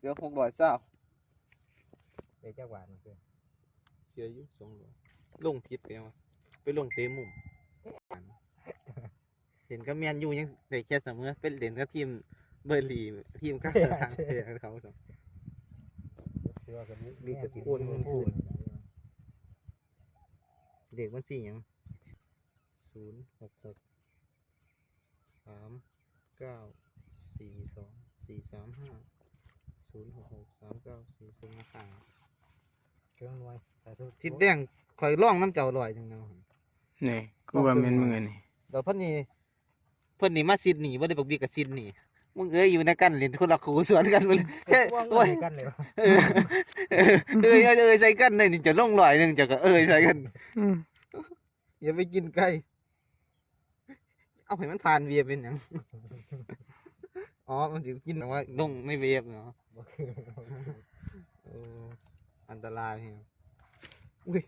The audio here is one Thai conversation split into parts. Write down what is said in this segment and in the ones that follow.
เดี๋ยวหกร้อยเศร้าเดี๋ยวจักหวานมันคือเสียอยู่สองร้อยลงผิดไปยังวะไปลงเตะมุมเห็นก็แมนยูยังได้แค่เสมอเป็นเล่นกับทีมเบอร์ลีทีมข้างทางเตะเขาสองเชื่อกันมีแต่โอนเงินคืนเด็กมันสี่หยังศูนย์หกหกสาม เก้าสี่สองสี่สามห้าศูนย์หกหกสามเก้าสี่ศูนย์มาข้างเครื่องหน่วยแต่ทุกทิศแดงข่อยร่องน้ำเจ้าลอยจังเนาะนี่กูว่าแม่นมึงอันนี่เดี๋ยวเพิ่นนี่เพิ่นนี่มาซิดนี่บ่ได้บักบีกับซิดนี่มึงเอ้ยอยู่ในกันเล่นคนละคู่สวนกันมาเลยเฮ้ยว่างโอ้ยกันเลยวะเออเออเอ้ยเอ้ยเอ้ยใส่กันเลยนี่จะลงลอยหนึงจะก็เอ้ยใส่กันอืมอย่าไปกินไก่ เอาให้มันผ่านเวียบเป็นหยัง อ๋อ มันจะกินแต่ว่าลงไม่เวียบเนาะบ่คือเอออันตรายเฮียอุ้ย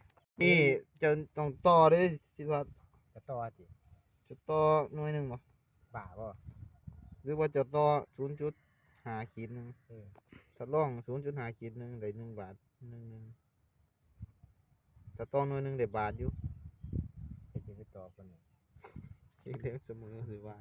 นี่จะต้องต่อเด้วยคิดว่า กระต่อจิจะต่อหน่วยหนึ่งบ่บ่าบ่หรือว่าจะต่อศูนย์จุดหาขีดหนึ่งเออถ้าลองศูนย์จุดหาขีดหนึ่งได้หนึ่งบาทหนึ่งหนึ่งถ้าต่อหน่วยหนึ่งได้บาทอยู่ ไปจิไปต่อคนเนี่ยอีก เลี้ยงเสมอหรือว่า